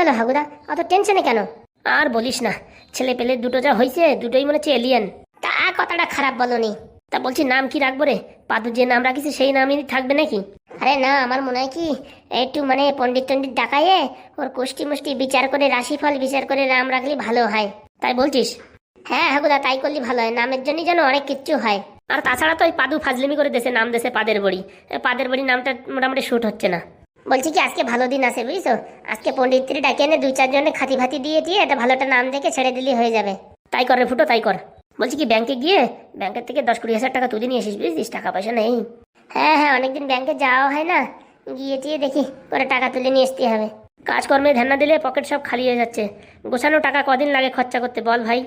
হলো হাগুদা? অত টেনশনে কেন? আর বলিস না, ছেলে পেলে দুটো যা হয়েছে দুটোই মনে হচ্ছে এলিয়েন তা কথাটা খারাপ বলনি। তা বলছি নাম কি রাখব রে? পাদু যে নাম রাখিছে, সেই নামই থাকবে নাকি? আরে না, আমার মনে হয় কি, একটু মানে পণ্ডিত টণ্ডিত ডাকাইয়ে ওর কোষ্টি মুষ্টি বিচার করে, রাশিফল বিচার করে নাম রাখলে ভালো হয়। তাই বলছিস? হ্যাঁ হাগুদা, তাই করলে ভালো হয়। নামের জন্যই যেন অনেক কিচ্ছু হয়। আর তাছাড়া তো ওই পাদু ফাজলিমি করে দেশে নাম দেশে পাদের বড়ি। পাদের বড়ি নামটা মোটামুটি শুট হচ্ছে না। বলছি কি, আজকে ভালো দিন আছে বুঝছ? আজকে পণ্ডিতরি ডাকে এনে দুই চারজনে খাতি ফাতি দিয়ে দিয়ে একটা ভালোটা নাম দেখে ছেড়ে দিলে হয়ে যাবে। তাই করে ফুটো, তাই কর। বলছি কি, ব্যাংকে গিয়ে, ব্যাংকের থেকে দশ কুড়ি হাজার টাকা তুলে নিয়ে এসিস বুঝছিস? টাকা পয়সা নেই। হ্যাঁ হ্যাঁ অনেকদিন ব্যাংকে যাওয়া হয় না। গিয়ে টিয়ে দেখি, পরে টাকা তুলে নিয়ে আসতে হবে। কাজকর্মে ধ্যান না দিলে পকেট সব খালি হয়ে যাচ্ছে। গোছানো টাকা কদিন লাগে খরচা করতে বল ভাই।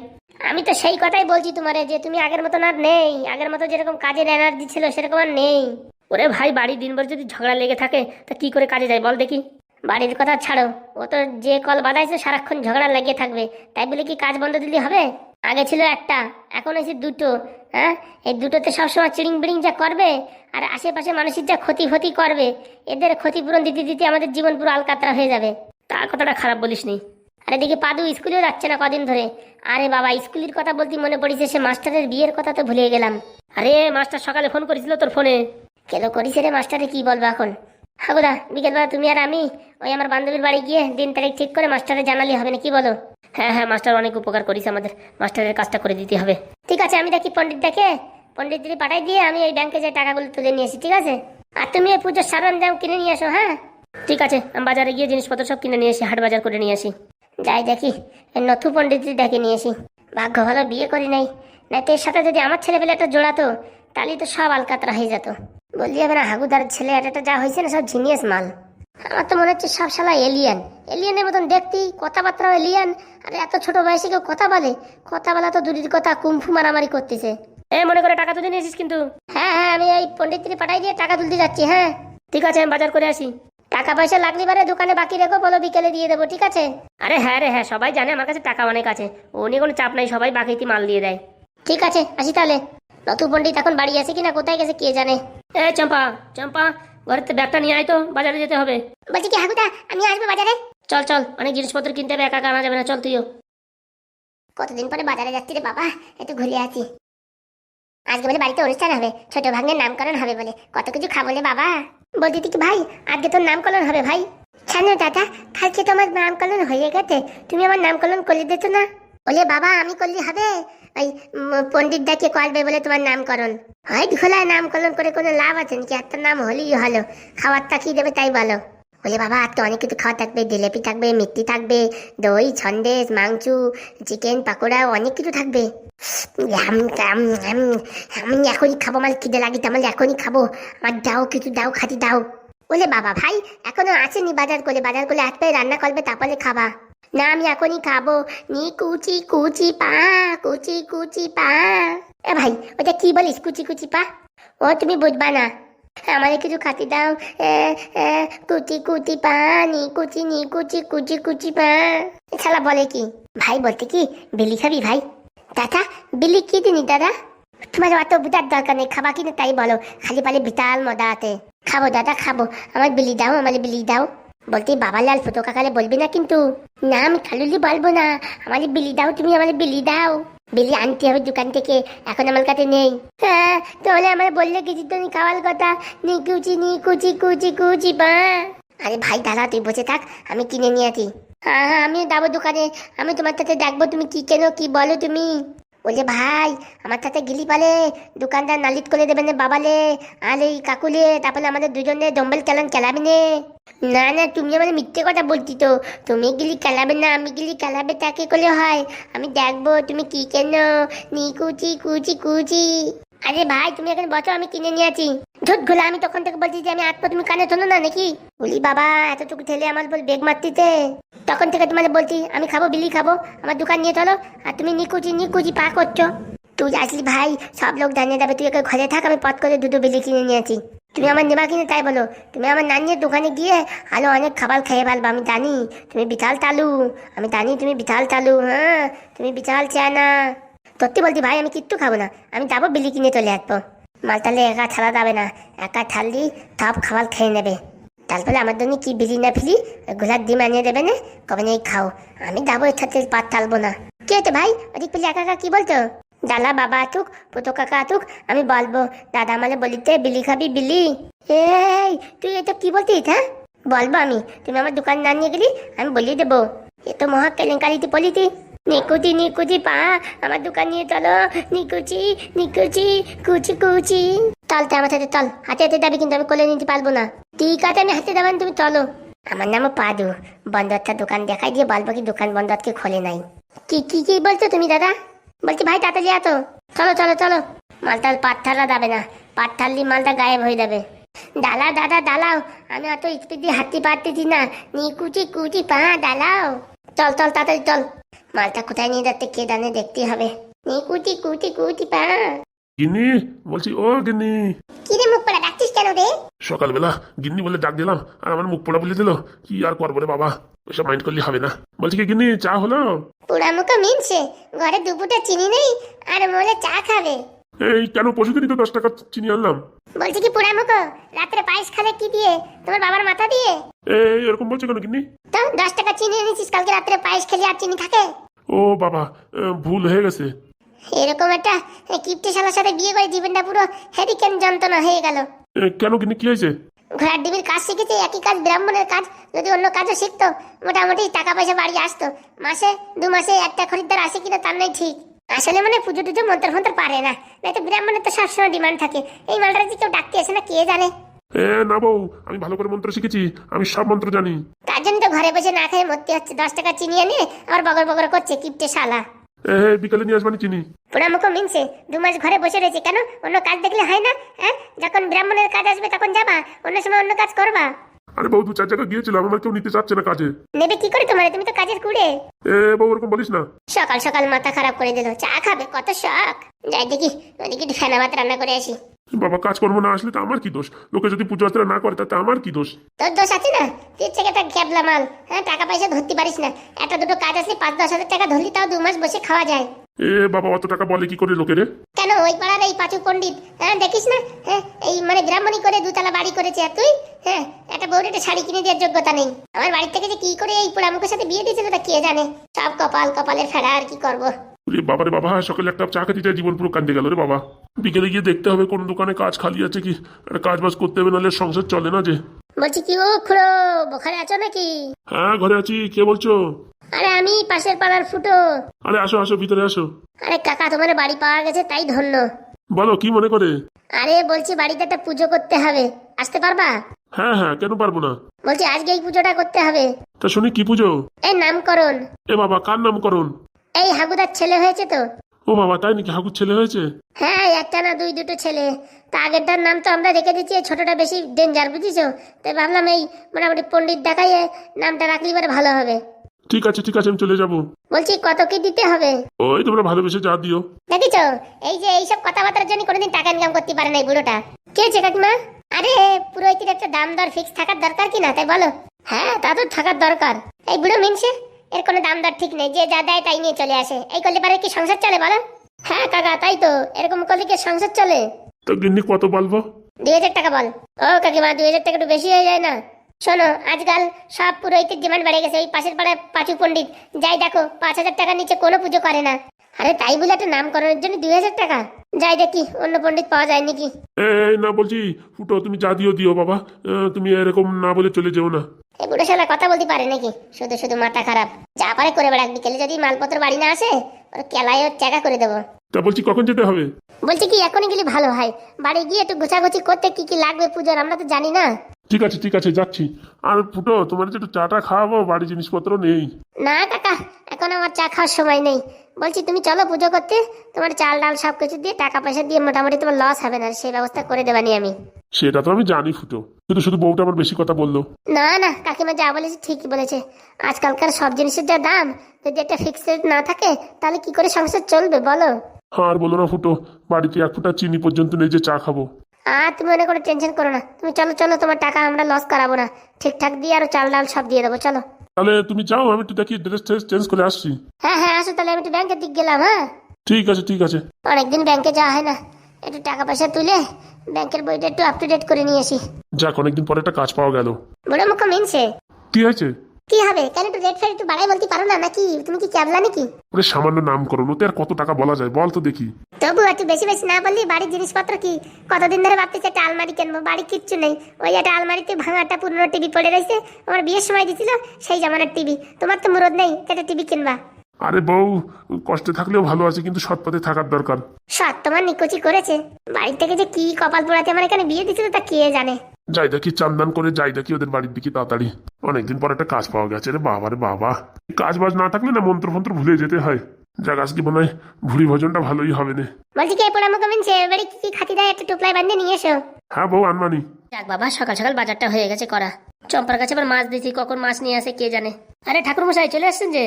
আমি তো সেই কথাই বলছি তোমারে যে তুমি আগের মতন আর নেই। আগের মতো যেরকম কাজের এনার্জি ছিল সেরকম আর নেই। ওরে ভাই, বাড়ি দিনভর যদি ঝগড়া লেগে থাকে, তা কি করে কাজে যায় বল দেখি। বাড়ির কথা ছাড়ো, ও তো যে কল বাঁধাইছে সারাক্ষণ ঝগড়া লাগিয়ে থাকবে, তাই বলে কি কাজ বন্ধ দিলে হবে? আগে ছিল একটা, এখন এসে দুটো হ্যাঁ? এই দুটোতে সবসময় চিড়িং বিড়িং যা করবে, আর আশেপাশে মানুষের যা ক্ষতি ক্ষতি করবে, এদের ক্ষতিপূরণ দিতে দিতে আমাদের জীবন পুরো আলকাতরা হয়ে যাবে। তার কথাটা খারাপ বলিস নি। আরে দেখি, পাদু স্কুলেও যাচ্ছে না কদিন ধরে। আরে বাবা, স্কুলের কথা বলতে মনে পড়েছে সে মাস্টারের বিয়ের কথা তো ভুলে গেলাম। আরে, মাস্টার সকালে ফোন করেছিল তোর ফোনে। কেন করিস রে মাস্টারে, কি বলব এখন? হাগুদা, বিকেলবেলা তুমি আর আমি ওই আমার বান্ধবীর বাড়ি গিয়ে দিন তারিখ ঠিক করে মাস্টারে জানালে হবে না কি বলো? হ্যাঁ হ্যাঁ মাস্টার অনেক উপকার করিস আমাদের। মাস্টারের কাজটা করে দিতে হবে। ঠিক আছে, আমি দেখি পণ্ডিত দেখে পণ্ডিত দিদি পাঠাই দিয়ে আমি ওই ব্যাংকে যে টাকাগুলো তুলে নিয়ে আসি, ঠিক আছে? আর তুমি এই পুজোর সরঞ্জাম কিনে নিয়ে আসো হ্যাঁ? ঠিক আছে, আমি বাজারে গিয়ে জিনিসপত্র সব কিনে নিয়ে আসি, হাট বাজার করে নিয়ে আসি। যাই দেখি, এই নথু পণ্ডিত ডেকে নিয়ে আসি। ভাগ্য ভালো বিয়ে করি নাই। না তো এর সাথে যদি আমার ছেলে পেলে একটা জোড়াতো, তাহলে তো সব আলকাতরা হয়ে যেত। বললি হবে না হাগুদার ছেলে একটা যা হয়েছে না সব জিনিয়াস মাল। আমার তো মনে হচ্ছে সব শালা এলিয়ান এলিয়ানের মতন দেখতেই কথাবার্তাও এলিয়ান আর এত ছোট বয়সে কেউ কথা বলে? কথা বলা তো দূরের কথা কুম্ফু মারামারি করতেছে। এ মনে করে টাকা তুলে নিয়েছিস কিন্তু। হ্যাঁ হ্যাঁ আমি এই পণ্ডিত থেকে পাঠাই দিয়ে টাকা তুলতে যাচ্ছি হ্যাঁ। ঠিক আছে আমি বাজার করে আসি। টাকা পয়সা লাগলে পারে দোকানে বাকি রেখো বলো বিকেলে দিয়ে দেবো ঠিক আছে? আরে হ্যাঁ রে হ্যাঁ সবাই জানে আমার কাছে টাকা অনেক আছে। ও নিয়ে কোনো চাপ নাই সবাই বাকিতে মাল দিয়ে দেয়। ঠিক আছে আসি তাহলে। নতু পণ্ডিত এখন বাড়ি আছে কিনা কোথায় গেছে কে জানে? এ চম্পা চম্পা ঘরের তো ব্যাগটা নিয়ে আয় তো বাজারে যেতে হবে। বলছি কি হাগুদা আমি আসব বাজারে? চল চল অনেক জিনিসপত্র কিনতে হবে একা একা আনা যাবে না চল তুইও। কতদিন পরে বাজারে যাচ্ছি রে বাবা একটু ঘুরে আছি। আজকে বলে বাড়িতে অনুষ্ঠান হবে ছোট ভাগ্নের নামকরণ হবে বলে কত কিছু খাব রে বাবা। বলছি কি ভাই আজকে তোর নামকরণ হবে ভাই? ছানো দাদা কালকে তো আমার নামকরণ হয়ে গেছে তুমি আমার নামকরণ করে দিত না? বলে বাবা আমি করলে হবে? ওই উম, পণ্ডিত ডাকে করবে বলে তোমার নামকরণ। হয় ঘোলায় নামকরণ করে কোনো লাভ আছে নাকি? একটা নাম হলেই হলো খাবারটা কি দেবে তাই বলো। বলে বাবা আর তো অনেক কিছু খাওয়া থাকবে জিলেপি থাকবে মিষ্টি থাকবে দই সন্দেশ মাংস চিকেন পাকোড়া অনেক কিছু থাকবে। আম, এখনই খাব আমার খিদে লাগিতে আমার এখনই খাব। আমার দাও কিছু দাও খাতি দাও। বলে বাবা ভাই এখনও আসেনি বাজার করে বাজার করে আসবে রান্না করবে তারপরে খাবা। না, আমি এখনই খাব। নি কুচি কুচি পা, কুচি কুচি পা। এ ভাই ওটা কি বলিস, কুচি কুচি পা? ও, তুমি বুঝবা না। আমার কিছু খাতি দাও। কুচি কুচি পা, নি কুচি নি কুচি কুচি কুচি পা। শালা বলে কি? ভাই বলতে কি? বিলি খাবি ভাই? দাদা, বিলি কি দিনি দাদা? তোমার অত বুঝার দরকার নেই, খাবা কিনা তাই বলো। খালি পালে বিতাল মজা আছে। খাব দাদা, খাব। আমার বিলি দাও আমার বিলি দাও। বলতে বাবা লাল ফুটো কাকালে বলবি না কিন্তু। না, আমি খালুলি বলব না। আমার বিলি দাও, তুমি আমার বিলি দাও। বিলি আনতে হবে দোকান থেকে, এখন আমার কাছে নেই। হ্যাঁ তাহলে আমার বললে কিছু তো খাওয়ার কথা? নি কুচি নি কুচি কুচি কুচি, বা। আরে ভাই দাদা তুই বসে থাক, আমি কিনে নিয়ে আসি। হ্যাঁ হ্যাঁ আমিও যাব দোকানে, আমি তোমার সাথে দেখব তুমি কি কেনো, কি বলো তুমি। বলে ভাই, আমার সাথে গিলি পালে, দোকানদার নালিত করে দেবে না বাবালে, আর এই কাকুলে, তারপরে আমাদের দুজনে ডম্বল খেলান খেলাবি নে। না না, তুমি আমার মিথ্যে কথা বলছি তো। তুমি গিলি খেলাবে না, আমি গিলি খেলাবে, তাকে করলে হয়। আমি দেখব তুমি কি কেন। নি, কুচি কুচি কুচি। আরে ভাই, তুমি এখানে বসো, আমি কিনে নিয়ে আছি ধুত ঘোলা, আমি তখন থেকে বলছি যে আমি আটপো তুমি কানে শোনো না, নাকি? বলি, বাবা, এতটুকু ঠেলে আমার বল বেগ মারতিতে। তখন থেকে তোমার বলছি, আমি খাব, বিলি খাব। আমার দোকান নিয়ে চলো। আর তুমি নিকুচি নিকুচি পা করছ। তুই আসলি ভাই, সব লোক জানিয়ে যাবে তুই একে ঘরে থাক, আমি পথ করে দুটো বিলি কিনে নিয়েছি তুমি আমার নেবা কিনে তাই বলো। তুমি আমার নানির দোকানে গিয়ে আলো অনেক খাবার খেয়ে ফেলব, আমি জানি। তুমি বিশাল তালু আমি জানি তুমি বিশাল তালু হ্যাঁ? তুমি বিশাল চেনা। সত্যি বলছি ভাই, আমি কিচ্ছু খাব না। আমি যাব বিলি কিনে চলে আসব। মাল তাহলে একা ছাড়া যাবে না। একা ছাড়লি সব খাবার খেয়ে নেবে। তারপরে আমার জন্য কি বিলি না ফিলি গোলার ডিম আনিয়ে দেবে না? কবে নেই খাও। আমি যাব এর সাথে পাত টালবো না। কে হতো ভাই? ওদিক পেলে একা একা কি বলতো? দালা বাবা আতুক, পুতো কাকা আতুক, আমি বলব, দাদা আমালে বলিতে, বিলি খাবি, বিলি। এই তুই এটা কি বলতিস হ্যাঁ? বলব আমি, তুমি আমার দোকান না নিয়ে গেলি, আমি বলিয়ে দেবো। এ তো মহা কেলেঙ্কারিতে বলিতি নিকুচি নিকুচি, পা, আমার দোকান নিয়ে চলো। নিকুচি নিকুচি, কুচি কুচি। চলতে আমার সাথে, চল। হাতে হাতে যাবি কিন্তু আমি কোলে নিতে পারব না। ঠিক আছে, আমি হাতে যাবেন, তুমি চলো। আমার নাম পাদু। বন্ধরটা দোকান দেখাই দিয়ে বলব কি দোকান বন্ধ আজকে খোলে নাই। কি কি কি বলছো তুমি, দাদা? বলছি ভাই তাড়াতাড়ি আতো চলো চলো চলো। মালটাল পাথররা যাবে না। পাথরলি মালটা গায়েব হয়ে যাবে। ডালা দাদা ডালাও আমি অত স্পিড দিয়ে হাঁটতে পারতেছি না। নিকুচি কুচি কুচি পা ডালাও চল চল তাড়াতাড়ি চল। মালটা কোথায় নিয়ে যাচ্ছে কে জানে দেখতে হবে। নিকুচি কুচি কুচি কুচি পা। গিন্নি বলছি ও গিন্নি। কি রে মুখ পড়া ডাকছিস কেন রে? সকালবেলা গিন্নি বলে ডাক দিলাম আর আমার মুখ পোড়া বলে দিল। কি আর করব রে বাবা? ওসব মাইন্ড করলে হবে না। বলছি কি গিন্নি চা হলো? পুরা মুখে মিনছে। ঘরে দুপুরটা চিনি নেই আর বলে চা খাবে। এই কেন পশু দিনই তো দশ টাকা চিনি আনলাম? বলছি কি পুরা মুখো রাত্রে পায়েস খালে কি দিয়ে? তোমার বাবার মাথা দিয়ে? এই এরকম বলছে কেন গিন্নি? তো দশ টাকা চিনি এনেছিস কালকে রাত্রে পায়েস খেলে আর চিনি থাকে? ও বাবা ভুল হয়ে গেছে। এরকম একটা কিপ্টে শালার সাথে বিয়ে করে জীবনটা পুরো হেরিকেন যন্ত্রণা হয়ে গেল। কেন গিন্নি কি হয়েছে? ঘোড়ার ডিবির কাজ শিখেছে একই কাজ ব্রাহ্মণের কাজ যদি অন্য কাজও শিখতো মোটামুটি টাকা পয়সা বাড়ি আসতো। মাসে দু মাসে একটা খরিদ্দার আসে কিনা তার নাই ঠিক। আসলে মানে পুজো টুজো মন্ত্র ফন্ত্র পারে না নাই তো ব্রাহ্মণের তো সবসময় ডিমান্ড থাকে। এই মালটা যে কেউ ডাকতে আসে না কে জানে? এ না বউ আমি ভালো করে মন্ত্র শিখেছি আমি সব মন্ত্র জানি। তার জন্য তো ঘরে বসে না খেয়ে মরতে হচ্ছে দশ টাকা চিনিয়ে নিয়ে আবার বগর বগর করছে কিপটে শালা। এ বিকালে নিয়ে আসবানি চিনি। পুরামুখ মিনছে দু মাস ঘরে বসে রয়েছে কেন? অন্য কাজ দেখলে হয় না হ্যাঁ? যখন ব্রাহ্মণের কাজ আসবে তখন যাবা অন্য সময় অন্য কাজ করবা। আরে বউ দু চার জায়গায় গিয়েছিলাম আমার কেউ নিতে চাচ্ছে না কাজে। নেবে কি করে তোমার? তুমি তো কাজের কুড়ে। এ বউ ওরকম বলিস না। সকাল সকাল মাথা খারাপ করে দিল চা খাবে? কত শখ। যাই দেখি ওদিকে ফেনা ভাত রান্না করে আসি। বাবা কাজকর্ম না আসলে তো আমার কি দোষ? লোকে যদি পুজো আর্চনা না করে তাতে আমার কি দোষ? তোর দোষ আছে না? তুই হচ্ছে একটা ক্যাবলা মাল। হ্যাঁ টাকা পয়সা ধরতে পারিস না। একটা দুটো কাজ আসলে পাঁচ দশ হাজার টাকা ধরলি তাও দু মাস বসে খাওয়া যায়। এ বাবা অত টাকা বলে কি করে লোকেরে? কেন? ওই পাড়ার এই পাঁচু পণ্ডিত। হ্যাঁ দেখিস না? হ্যাঁ এই মানে ব্রাহ্মণী করে দুতলা বাড়ি করেছে। আর তুই? হ্যাঁ একটা বউর একটা শাড়ি কিনে দেওয়ার যোগ্যতা নেই। আমার বাড়ি থেকে যে কি করে এই পোড়ামুখের সাথে বিয়ে দিয়েছিল তা কে জানে? সব কপাল কপালের ফেরা আর কি করব? রে বাবা রে বাবা সকালে একটা চা খেতে জীবন পুরো কান্দে গেল রে বাবা। বিকেলে গিয়ে দেখতে হবে কোন দোকানে কাজ খালি আছে কি। কাজ বাজ করতে হবে নাহলে সংসার চলে না যে। বলছি কি ও খুড়ো বোখারে আছো নাকি? হ্যাঁ ঘরে আছি কে বলছো? আরে আমি পাশের পাড়ার ফুটো। আরে আসো আসো ভিতরে আসো। আরে কাকা তোমার বাড়ি পাওয়া গেছে তাই ধন্য। বলো কি মনে করে? আরে বলছি বাড়িতে একটা পুজো করতে হবে। আসতে পারবা? হ্যাঁ হ্যাঁ কেন পারব না? বলছি আজকে এই পুজোটা করতে হবে। তা শুনি কি পুজো? এই নামকরণ। এ বাবা কার নামকরণ? এই হাগুদার ছেলে হয়েছে তো। ও বাবা তাই নাকি হাকুর ছেলে হয়েছে? হ্যাঁ একটা না দুই দুটো ছেলে। তা আগেরটার নাম তো আমরা রেখে দিচ্ছি ছোটটা বেশি ডেঞ্জার বুঝিছো? তাই ভাবলাম এই মোটামুটি পণ্ডিত দেখাইয়ে নামটা রাখলি পরে ভালো হবে। ঠিক আছে ঠিক আছে আমি চলে যাব। বলছি কত কি দিতে হবে? ওই তোমরা ভালোবেসে যা দিও। দেখিছো? এই যে এইসব কথাবার্তার জন্য কোনোদিন টাকা ইনকাম করতে পারে না এই বুড়োটা। কে হয়েছে কাকিমা? আরে পুরোহিতের একটা দাম দর ফিক্স থাকার দরকার কি না? তাই বলো। হ্যাঁ তা তো থাকার দরকার। এই বুড়ো মিনছে। এর কোনো দাম দর ঠিক নেই যে যা দেয় তাই নিয়ে চলে আসে। এই করলে পারে কি সংসার চলে বলো? হ্যাঁ কাকা তাই তো। এরকম করলে কি সংসার চলে? তো গিন্নি কত বলব? দুই হাজার টাকা বল। ও কাকিমা দুই হাজার টাকা একটু বেশি হয়ে যায় না। শোনো আজকাল সব পুরোহিতের ডিমান্ড বেড়ে গেছে। এই পাশের পাড়ায় পাঁচু পণ্ডিত যাই দেখো পাঁচ হাজার টাকার নিচে কোনো পুজো করে না। আরে তাই বলে একটা নামকরণের জন্য দুই হাজার টাকা। যাই দেখি অন্য পণ্ডিত পাওয়া যায় নাকি? এই না বলছি ফুটো তুমি যা দিও দিও বাবা। তুমি এরকম না বলে চলে যেও না। এই বুড়ো শালা কথা বলতে পারে নাকি? শুধু শুধু মাথা খারাপ। যা পারে করে বেড়াক বিকেলে যদি মালপত্র বাড়ি না আসে ওর কেলায় ওর চাকা করে দেবো। তা বলছি কখন যেতে হবে? বলছি কি এখনই গেলে ভালো হয়। বাড়ি গিয়ে একটু গোছাগুছি করতে কি কি লাগবে পুজোর আমরা তো জানি না। ঠিক আছে ঠিক আছে যাচ্ছি। আর ফুটো তোমার যে একটু চাটা খাওয়াবো বাড়ি জিনিসপত্র নেই। না কাকা এখন আমার চা খাওয়ার সময় নেই। বলছি তুমি চলো পুজো করতে। তোমার চাল ডাল সব কিছু দিয়ে টাকা পয়সা দিয়ে মোটামুটি তোমার লস হবে না সেই ব্যবস্থা করে দেবানি আমি। সেটা তো আমি জানি ফুটো। শুধু শুধু বউটা আমার বেশি কথা বলল। না না কাকিমা যা বলেছে ঠিকই বলেছে। আজকালকার সব জিনিসের যা দাম যদি একটা ফিক্সড না থাকে তাহলে কি করে সংসার চলবে বলো? আর বলো না ফুটো বাড়িতে এক ফুটা চিনি পর্যন্ত নেই যে চা খাব। আর তুমি মনে করে টেনশন করো না। তুমি চলো চলো তোমার টাকা আমরা লস করাবো না। ঠিকঠাক দিয়ে আরও চাল ডাল সব দিয়ে দেবো চলো। তাহলে তুমি যাও আমি একটু দেখি ড্রেস ট্রেস চেঞ্জ করে আসছি। হ্যাঁ হ্যাঁ আসো তাহলে আমি একটু ব্যাংকের দিক গেলাম হ্যাঁ? ঠিক আছে ঠিক আছে। অনেকদিন ব্যাংকে যাওয়া হয় না। একটু টাকা পয়সা তুলে ব্যাংকের বইটা একটু আপ টু ডেট করে নিয়ে আসি। যাক অনেকদিন পরে একটা কাজ পাওয়া গেল। বড় মুখ মিনছে। কি হয়েছে? কি হবে? কেন একটু রেট ফেট একটু বাড়াই বলতে পারো না নাকি? তুমি কি ক্যাবলা নাকি? ওরে সামান্য নামকরণ ওতে আর কত টাকা বলা যায়? বল তো দেখি। তবু একটু বেশি বেশি না বললি বাড়ির জিনিসপত্র কি? কতদিন ধরে ভাবতেছি একটা আলমারি কিনবো বাড়ি কিচ্ছু নেই। ওই একটা আলমারিতে ভাঙাটা পুরনো টিভি পড়ে রয়েছে আমার বিয়ের সময় দিছিল সেই জামানার টিভি তোমার তো মুরদ নেই একটা টিভি কিনবা। আরে বউ কষ্টে থাকলেও ভালো আছে কিন্তু সৎ পথে থাকার দরকার। সৎ তোমার নিকুচি করেছে। বাড়ি থেকে যে কি কপাল পোড়াতে আমার এখানে বিয়ে দিছিল তা কে জানে? যাই দেখি চান্দান করে যাই দেখি ওদের বাড়ির দিকে তাড়াতাড়ি। অনেকদিন পর একটা কাজ পাওয়া গেছে রে বাবা রে বাবা। কাজ বাজ না থাকলে না মন্ত্র ফন্ত্র ভুলে যেতে হয়। যাক আজকে মনে হয় ভুড়ি ভোজনটা ভালোই হবে না। বলছি কে পোড়া মুখ মিনছে বাড়ি কি কি খাতি দেয় একটা টুপলাই বান্ধে নিয়ে এসো। হ্যাঁ বউ আনমানি যাক বাবা সকাল সকাল বাজারটা হয়ে গেছে করা। চম্পার কাছে আবার মাছ দিয়েছি কখন মাছ নিয়ে আসে কে জানে। আরে ঠাকুর মশাই চলে আসছেন যে?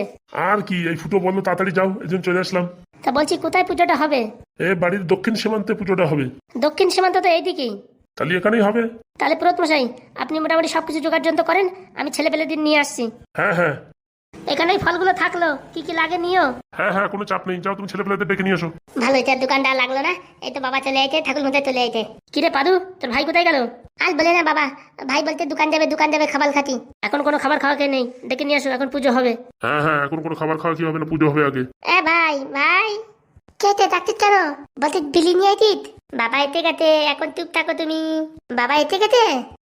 আর কি এই ফুটো বলল তাড়াতাড়ি যাও এই জন্য চলে আসলাম। তা বলছি কোথায় পুজোটা হবে? এ বাড়ির দক্ষিণ সীমান্তে পুজোটা হবে। দক্ষিণ সীমান্ত তো এইদিকেই। তাহলে এখানেই হবে। তাহলে পুরোত মশাই আপনি মোটামুটি সবকিছু জোগাড় যন্ত্র করেন আমি ছেলে পেলে দিন নিয়ে আসছি। হ্যাঁ হ্যাঁ। এখানেই ফলগুলো থাকল। কি কি লাগে নিও? হ্যাঁ হ্যাঁ কোনো চাপ নেই। যাও তুমি ছেলেপেলেদের ডেকে নিয়ে এসো। ভালো এটার দোকানটা লাগল না। এই তো বাবা চলে আইতে ঠাকুর মশাই চলে আইতে কিরে পাদু তোর ভাই কোথায় গেল? আজ বলে না বাবা ভাই বলতে দোকান যাবে দোকান যাবে খাবার খাতি এখন কোনো খাবার খাওয়া খেয়ে নেই। ডেকে নিয়ে আসো এখন পুজো হবে। হ্যাঁ হ্যাঁ এখন কোনো খাবার খাওয়া কি হবে না পুজো হবে আগে। এ ভাই ভাই। কেটে ডাকতে কেন? বলতে বিলি নিয়ে আইতিত বাবা এতে গেতে এখন চুপ থাকো তুমি। বাবা এতে গেতে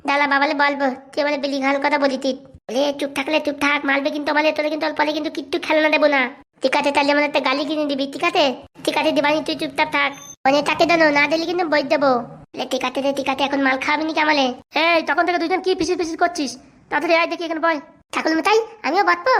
দালা বাবালে বলব তুই বলে বিলি খাওয়ার কথা বলিতিত বলে চুপ থাকলে চুপ থাক মারবে কিন্তু আমাদের তোলে কিন্তু অল্প কিন্তু কিট্টু খেলনা দেবো না। ঠিক আছে তাহলে আমার একটা গালি কিনে দিবি ঠিক আছে? ঠিক আছে দিবানি তুই চুপচাপ থাক। মানে তাকে দেনো না দিলে কিন্তু বই দেবো। ঠিক আছে রে ঠিক আছে এখন মাল খাওয়াবি নাকি আমালে? এই তখন থেকে দুজন কি পিছিয়ে পিছিয়ে করছিস? তাড়াতাড়ি আয় দেখি এখানে বয়। ঠাকুর তাই আমিও বাঁচবো?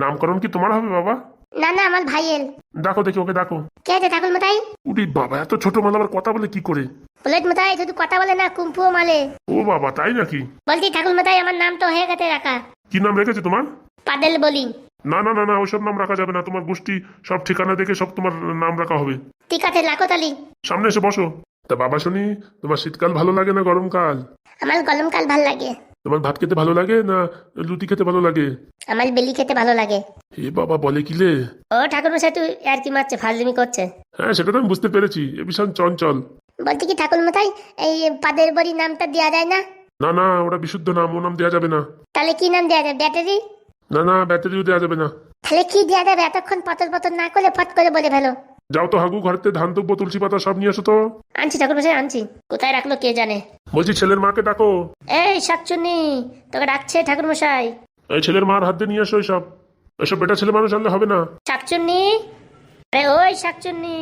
নামকরণ কি তোমার হবে বাবা? না না আমার ভাইয়ের। দেখো দেখি ওকে দেখো কে আছে ঠাকুর তাই উরি বাবা এত ছোট মাল আবার কথা বলে কি করে? বুলেট মাথায় শুধু কথা বলে না কুম্ফুও মালে। ও বাবা তাই নাকি? বলছি ঠাকুর মাথায় আমার নাম তো হয়ে গেছে রাখা। কি নাম রেখেছে তোমার? পাদেল বলি। না না না না ওইসব নাম রাখা যাবে না। তোমার গোষ্ঠী সব ঠিকানা দেখে সব তোমার নাম রাখা হবে। ঠিক আছে লাখো তালি। সামনে এসে বসো। তা বাবা শুনি তোমার শীতকাল ভালো লাগে না গরমকাল? আমার গরমকাল ভালো লাগে। তোমার ভাত খেতে ভালো লাগে না লুটি খেতে ভালো লাগে? আমার বেলি খেতে ভালো লাগে। এ বাবা বলে কি লে ও ঠাকুর মশাই তুই আর কি মারছে ফাজলিমি করছে? হ্যাঁ সেটা তো আমি বুঝতে পেরেছি। এ ভীষণ চঞ্চল। বলছি কি ঠাকুর মাথায় এই পাদের বড়ি নামটা দেওয়া যায় না? না না ওটা বিশুদ্ধ নাম ও নাম দেওয়া যাবে না। তাহলে কি নাম দেওয়া যায় ব্যাটারি? না না ব্যাটারিও দেওয়া যাবে না। তাহলে কি দেওয়া যাবে এতক্ষণ পতর পতর না করলে ফট করে বলে ফেলো। যাও তো হাগু ঘরেতে ধান দুব্বো তুলসী পাতা সব নিয়ে এসো তো। আনছি ঠাকুর মশাই আনছি। কোথায় রাখল কে জানে? বলছি ছেলের মাকে ডাকো। এই শাকচুন্নি তোকে ডাকছে ঠাকুর মশাই এই ছেলের মার হাত দিয়ে নিয়ে এসো সব এসব বেটা ছেলে মানুষ আনলে হবে না। শাকচুন্নি? আরে ওই শাকচুন্নি।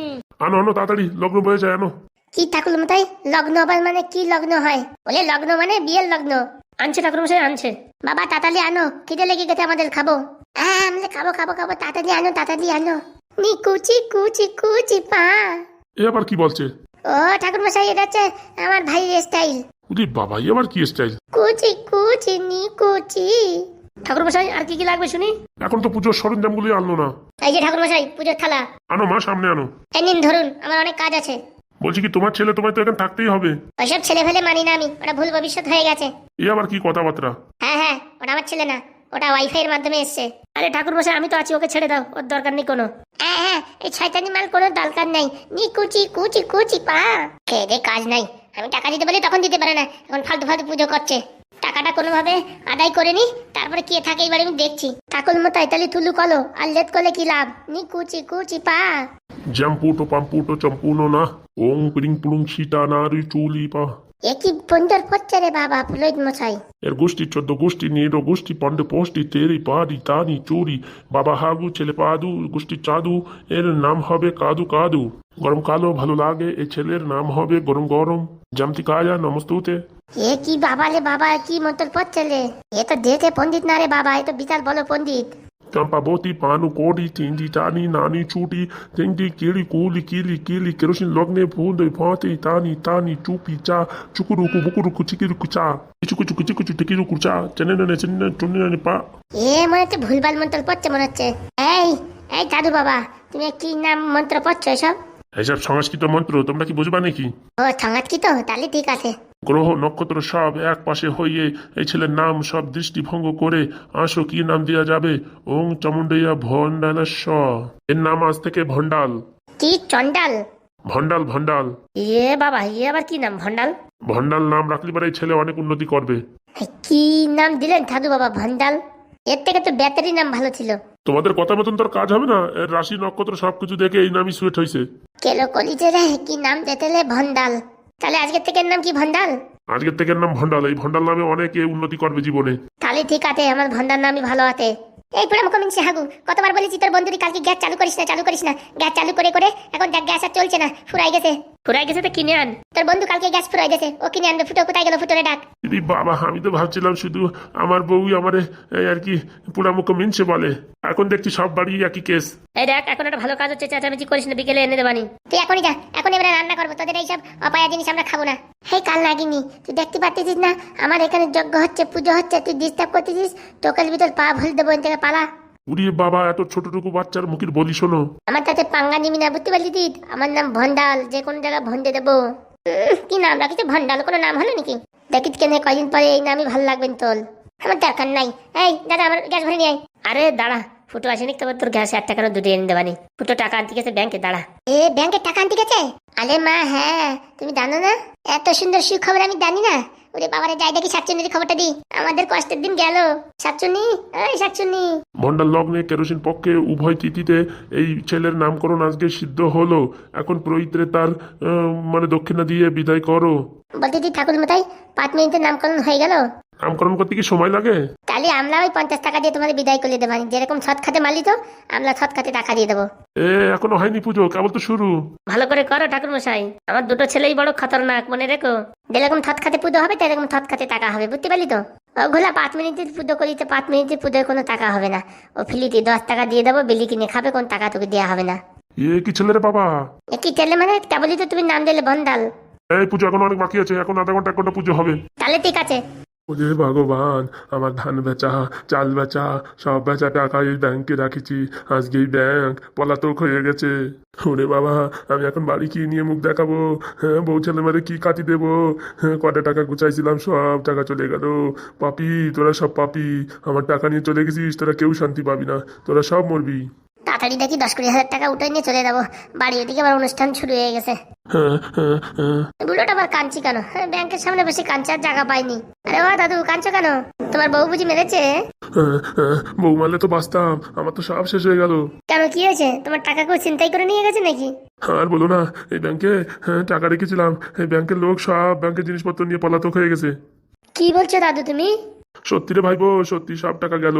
আনো আনো তাড়াতাড়ি লগ্ন বয়ে যায় আনো। কি ঠাকুর মতাই লগ্ন আবার মানে কি লগ্ন হয়? বলে লগ্ন মানে বিয়ের লগ্ন। আনছে ঠাকুর মশাই আনছে। বাবা তাড়াতাড়ি আনো। খিদে লেগে গেছে আমাদের খাব। হ্যাঁ আমরা খাব খাব খাব। তাড়াতাড়ি আনো তাড়াতাড়ি আনো। নি কুচি কুচি কুচি পা এ আবার কি বলছে? ও ঠাকুর মশাই এটা হচ্ছে আমার ভাইয়ের স্টাইল উরি বাবা এ আবার কি স্টাইল কুচি কুচি নি কুচি। ঠাকুর মশাই আর কি কি লাগবে শুনি? এখন তো পুজোর সরঞ্জামগুলি আনলো না। এই যে ঠাকুর মশাই পুজোর থালা। আনো মা সামনে আনো। এই নিন ধরুন আমার অনেক কাজ আছে। বলছি কি তোমার ছেলে তোমায় তো এখানে থাকতেই হবে। ওইসব ছেলে ফেলে মানি না আমি ওটা ভুল ভবিষ্যৎ হয়ে গেছে। এ আবার কি কথাবার্তা? হ্যাঁ হ্যাঁ ওটা আমার ছেলে না ওটা ওয়াইফাই এর মাধ্যমে এসছে। আরে ঠাকুর বসে আমি তো আছি ওকে ছেড়ে দাও ওর দরকার নেই কোনো। হ্যাঁ হ্যাঁ এই শয়তানি মাল কোনো দরকার নাই। নি কুচি কুচি কুচি পা। খেয়ে দে কাজ নাই। আমি টাকা দিতে বলি তখন দিতে পারে না এখন ফালতু ফালতু পুজো করছে। টাকাটা কোনোভাবে আদায় করে নি তারপরে কে থাকে এবার আমি দেখছি। ঠাকুর মতো তালি তুলু কলো আর লেট করলে কি লাভ? নি কুচি কুচি পা। জাম্পুটো পাম্পুটো চম্পুনো না ওং পিরিং পুলুং সীতা নারী চুলি পা। এ কি বন্দর পড়ছে রে বাবা পুলোহিত মশাই। এর গোষ্ঠী চোদ্দ গোষ্ঠী নিরো গোষ্ঠী পন্ডে পোষ্টি তেরি পারি তানি চুরি। বাবা হাগু ছেলে পাদু গোষ্ঠী চাদু এর নাম হবে কাদু কাদু। গরম কালো ভালো লাগে এ ছেলের নাম হবে গরম গরম। জামতি কাজা নমস্তুতে এ কি বাবা রে বাবা কি মন্তর পড়ছে রে এ তো দেখে পণ্ডিত না রে বাবা এ তো বিশাল বড় পণ্ডিত চম্পাবতী পানু কোডি তিনটি টানি নানি চুটি তিনটি কিলি কুলি কিলি কিলি কেরোসিন লগ্নে ফুল দই ফাঁতে তানি তানি চুপি চা চুকুরুকু বুকুরুকু চিকিরুকু চা চুকু চুকু চিকু চু টিকিরুকু চা চেনে নে চেনে টুনে নে পা এ মনে হচ্ছে ভুলভাল মন্ত্র পড়ছে মনে হচ্ছে এই এই দাদু বাবা তুমি কি নাম মন্ত্র পড়ছো এসব এসব সংস্কৃত মন্ত্র তোমরা কি বুঝবা নাকি? ও কি তাহলে ঠিক আছে। গ্রহ নক্ষত্র সব এক পাশে হইয়ে এই ছেলের নাম সব দৃষ্টিভঙ্গ করে আসো কি নাম দেওয়া যাবে? ওং চামুন্ডইয়া ভণ্ডালেশ্বর এর নাম আজ থেকে ভণ্ডাল। কি? চন্ডাল ভন্ডাল ভন্ডাল ইয়ে বাবা ইয়ে আবার কি নাম? ভন্ডাল ভন্ডাল নাম রাখলে পরে এই ছেলে অনেক উন্নতি করবে। কি নাম দিলেন সাধু বাবা? ভন্ডাল এর থেকে তো ব্যাটারি নাম ভালো ছিল। তোমাদের কথা মতন তোর কাজ হবে না? এর রাশি নক্ষত্র সবকিছু দেখে এই নামই সুয়েট হয়েছে কেলো কলিজে রে কি নাম দিতেলে ভন্ডাল তাহলে আজকের থেকে এর নাম কি ভন্ডাল আজকের থেকে এর নাম ভন্ডাল এই ভন্ডাল নামে অনেকে উন্নতি করবে জীবনে। তাহলে ঠিক আছে আমার ভন্ডার নামই ভালো আছে। এই পুরো মুখ মিনছি হাগু কতবার বলেছি তোর বন্ধুরি কালকে গ্যাস চালু করিস না চালু করিস না। গ্যাস চালু করে করে এখন দেখ গ্যাস আর চলছে না ফুরাই গেছে। ফুরাই গেছে তো কিনে আন। তোর বন্ধু কালকে গ্যাস ফুরাই গেছে ও কিনে আনবে ফুটো কোথায় গেল ফুটোরে ডাক। দিদি বাবা আমি তো ভাবছিলাম শুধু আমার বউই আমারে এই আর কি পুরামুখ মিনছে বলে। এখন দেখছি সব বাড়ি একই কেস এই দেখ এখন একটা ভালো কাজ হচ্ছে চেঁচামেচি করিস না বিকেলে এনে দেবানি। তুই এখনই যা এখন এবারে রান্না করব তোদের এইসব অপায়া জিনিস আমরা খাব না। হেই কাল লাগিনি তুই দেখতে পাচ্ছিস না? আমার এখানে যজ্ঞ হচ্ছে পুজো হচ্ছে তুই ডিস্টার্ব করতেছিস তোকের ভিতর পা ভুল দেবো থেকে পালা। উড়িয়ে বাবা এত ছোটটুকু বাচ্চার মুখের বলি শোনো। আমার তাতে পাঙ্গা নিবি না বুঝতে পারলি তুই আমার নাম ভন্ডাল যে কোনো জায়গায় ভন্ডে দেবো। উম, কি নাম রাখিস ভন্ডাল কোনো নাম হলো নাকি? দেখিস কেন কয়দিন পরে এই নামই ভালো লাগবে তোল আমার দরকার নাই। এই দাদা আমার গ্যাস ভরে নিয়ে আয়। আরে দাঁড়া ফুটো আসেনি তবে তোর গ্যাস এক টাকারও দুটো এনে দেবানি ফুটো টাকা আনতে গেছে ব্যাংকে দাঁড়া। এ ব্যাংকে টাকা আনতে গেছে? আরে মা হ্যাঁ তুমি জানো না? এত সুন্দর সুখবর আমি জানি না। ওরে বাবারে যাই দেখি শাকচুনির খবরটা দি আমাদের কষ্টের দিন গেল। শাকচুনি এই শাকচুনি ভন্ডাল লগ্নে কেরোসিন পক্ষে উভয় তিথিতে এই ছেলের নামকরণ আজকে সিদ্ধ হলো। এখন প্রহিত্রে তার মানে দক্ষিণা দিয়ে বিদায় করো। বলতে দি ঠাকুর মাথায় পাঁচ মিনিটের নামকরণ হয়ে গেল। নামকরণ করতে কি সময় লাগে? তাহলে আমরা ওই পঞ্চাশ টাকা দিয়ে তোমাদের বিদায় করে দেবানি যেরকম ছট খাতে মালি তো আমরা ছট খাতে টাকা দিয়ে দেবো। এ এখনও হয়নি পুজো কেবল তো শুরু। ভালো করে করো ঠাকুর মশাই আমার দুটো ছেলেই বড় খতরনাক মনে রেখো। যেরকম থত খাতে পুজো হবে তেরকম থত খাতে টাকা হবে বুঝতে পারলি তো? ওগুলা পাঁচ মিনিটের পুজো করিতে পাঁচ মিনিটের পুজোর কোনো টাকা হবে না। ও ফিলিতে দশ টাকা দিয়ে দেবো বিলি কিনে খাবে কোন টাকা তোকে দেওয়া হবে না। এ কি ছেলে রে বাবা? এ কি ছেলে মানে কেবলই তো তুমি নাম দিলে বন্দাল এই পুজো এখন অনেক বাকি আছে এখন আধা ঘণ্টা এক ঘণ্টা পুজো হবে। তাহলে ঠিক আছে। ওরে ভগবান, আমার ধান বেচা, চাল বেচা, সব বেচা টাকা এই ব্যাংকে রাখিছি। আজকে এই ব্যাংক পলাতক হয়ে গেছে। ওরে বাবা, আমি এখন বাড়ি কি নিয়ে মুখ দেখাবো? হ্যাঁ বউ ছেলে মেরে কি কাটি দেবো? হ্যাঁ কটা টাকা গুছাইছিলাম, সব টাকা চলে গেল। পাপি, তোরা সব পাপি। আমার টাকা নিয়ে চলে গেছিস, তোরা কেউ শান্তি পাবি না। তোরা সব মরবি। তাড়াতাড়ি দেখি দশ কুড়ি হাজার টাকা উঠে নিয়ে চলে যাব। বাড়ি ওদিকে আবার অনুষ্ঠান শুরু হয়ে গেছে। বুলোটা আবার কাঁদছি কেন? হ্যাঁ, ব্যাংকের সামনে বেশি কাঞ্চার জায়গা পাইনি আরে ও দাদু কাঁদছো কেন? তোমার বউ বুঝি মেরেছে? বউ মারলে তো বাঁচতাম আমার তো সব শেষ হয়ে গেল। কেন কি হয়েছে? তোমার টাকা কেউ চিন্তাই করে নিয়ে গেছে নাকি? আর বলো না এই ব্যাংকে হ্যাঁ, টাকা রেখেছিলাম। এই ব্যাংকের লোক সব ব্যাংকের জিনিসপত্র নিয়ে পলাতক হয়ে গেছে। কি বলছো দাদু তুমি? সত্যি রে ভাইবো সত্যি সব টাকা গেল।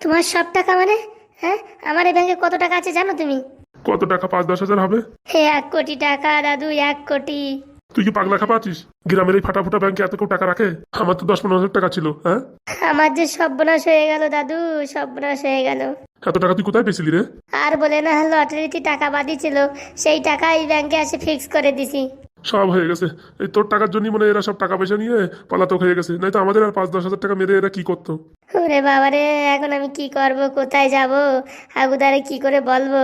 তোমার সব টাকা মানে? হ্যাঁ আমার এই ব্যাংকে কত টাকা আছে জানো তুমি? কত টাকা পাঁচ দশ হাজার হবে? এক কোটি টাকা দাদু এক কোটি। তুই কি পাগলা খাপা আছিস গ্রামের এই ফাটা ফুটা ব্যাংকে এত কেউ টাকা রাখে? আমার তো দশ পনেরো হাজার টাকা ছিল হ্যাঁ? আমার যে সর্বনাশ হয়ে গেল দাদু সর্বনাশ হয়ে গেল। এত টাকা তুই কোথায় পেয়েছিলি রে? আর বলে না লটারিতে টাকা বাদিয়েছিল সেই টাকা এই ব্যাংকে এসে ফিক্স করে দিছি। সব হয়ে গেছে। এই তোর টাকার জন্যই মানে এরা সব টাকা পয়সা নিয়ে পলাতক হয়ে গেছে। নয়তো আমাদের আর পাঁচ দশ হাজার টাকা মেরে এরা কি করতো? ওরে বাবারে এখন আমি কি করব? কোথায় যাব? হাগুদারে কি করে বলব?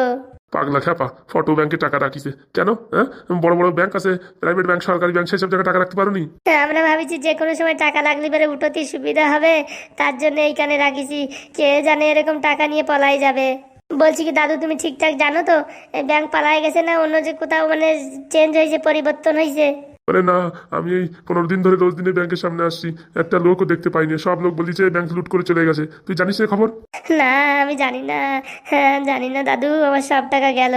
পাগলা খ্যাপা ফটো ব্যাংকে টাকা রাখিছে। কেন? হ্যাঁ? বড় বড় ব্যাংক আছে প্রাইভেট ব্যাংক সরকারি ব্যাংক সেসব জায়গায় টাকা রাখতে পারোনি? আমরা ভাবিছি যে কোনো সময় টাকা লাগলে পরে উঠোতে সুবিধা হবে, তার জন্য এইখানে রাখিছি। কে জানে এরকম টাকা নিয়ে পলাই যাবে। বলছি কি, দাদু, তুমি ঠিকঠাক জানো তো? ব্যাংক পালায় গেছে না? অন্য যে কোথাও মানে চেঞ্জ হয়েছে, পরিবর্তন হয়েছে। বলে না আমি এই পনেরো দিন ধরে রোজ দিনে ব্যাংকের সামনে আসছি। একটা লোকও দেখতে পাইনি। সব লোক বলিছে ব্যাংক লুট করে চলে গেছে। তুই জানিস এই খবর? না আমি জানি না। হ্যাঁ জানি না দাদু আমার সব টাকা গেল।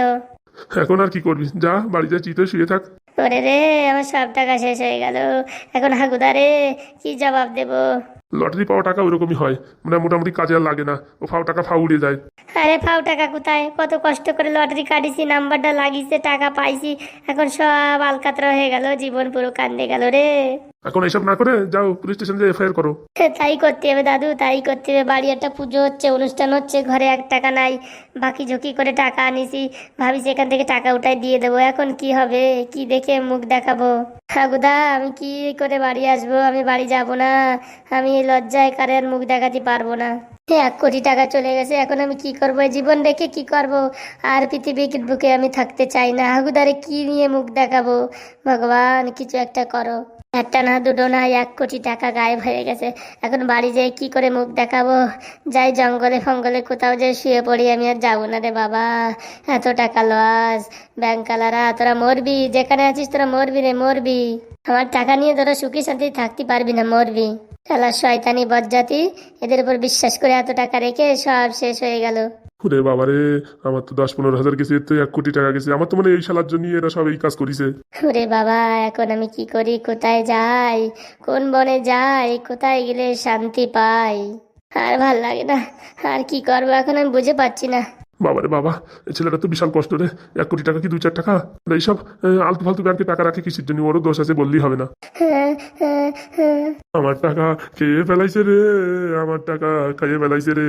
এখন আর কি করবি? যা বাড়িতে চিতে শুয়ে থাক। ওরে রে আমার সব টাকা শেষ হয়ে গেল। এখন হাগুদারে কি জবাব দেবো? লটারি পাওয়া টাকা ওরকমই হয়। মানে মোটামুটি কাজে আর লাগে না। ও ফাও টাকা ফাউ উড়িয়ে যায়। আরে ফাও টাকা কোথায়? কত কষ্ট করে লটারি কাটিছি নাম্বারটা লাগিয়েছে টাকা পাইছি। এখন সব আলকাতরা হয়ে গেল জীবন পুরো কান্দে গেল রে। এখন এইসব না করে যাও পুলিশ স্টেশনে এফআইআর করো। তাই করতে হবে দাদু তাই করতে হবে। বাড়ি একটা পুজো হচ্ছে অনুষ্ঠান হচ্ছে ঘরে এক টাকা নাই। বাকি ঝুঁকি করে টাকা আনিছি। ভাবিছি এখান থেকে টাকা উঠাই দিয়ে দেবো। এখন কি হবে? কি দেখে মুখ দেখাবো? হাগুদা আমি কি করে বাড়ি আসব? আমি বাড়ি যাব না। আমি লজ্জায় কারের মুখ দেখাতে পারব না। এক কোটি টাকা চলে গেছে। এখন আমি কি করব? জীবন রেখে কি করব? আর পৃথিবীর বুকে আমি থাকতে চাই না। হাগুদারে কি নিয়ে মুখ দেখাবো? ভগবান, কিছু একটা করো। একটা না, দুটো না, এক কোটি টাকা গায়েব হয়ে গেছে। এখন বাড়ি যেয়ে কি করে মুখ দেখাবো? যাই জঙ্গলে ফঙ্গলে কোথাও যে শুয়ে পড়ি, আমি আর যাব না রে বাবা। এত টাকা লস ব্যাংকালারা তোরা মরবি? যেখানে আছিস তোরা মরবি রে, মরবি। আমার টাকা নিয়ে তোরা সুখী শান্তি থাকতে পারবি না, মরবি। শালা শয়তানি বজ্জাতি এদের উপর বিশ্বাস করে এত টাকা রেখে সব শেষ হয়ে গেল। ওরে বাবা রে আমার তো দশ পনেরো হাজার গেছে তো এক কোটি টাকা গেছে। আমার তো মানে এই শালার জন্য এরা সব এই কাজ করিছে। ওরে বাবা এখন আমি কি করি? কোথায় যাই? কোন বনে যাই? কোথায় গেলে শান্তি পাই? আর ভালো লাগে না আর কি করব এখন আমি বুঝে পাচ্ছি না। বাবা রে বাবা ছেলেটা তো বিশাল কষ্ট রে। এক কোটি টাকা কি দুই চার টাকা? এইসব আলতু ফালতু ব্যাংকে টাকা রাখে কিসের জন্য? ওরও দোষ আছে, বললেই হবে না। আমার টাকা খেয়ে ফেলাইছে রে, আমার টাকা খেয়ে ফেলাইছে রে।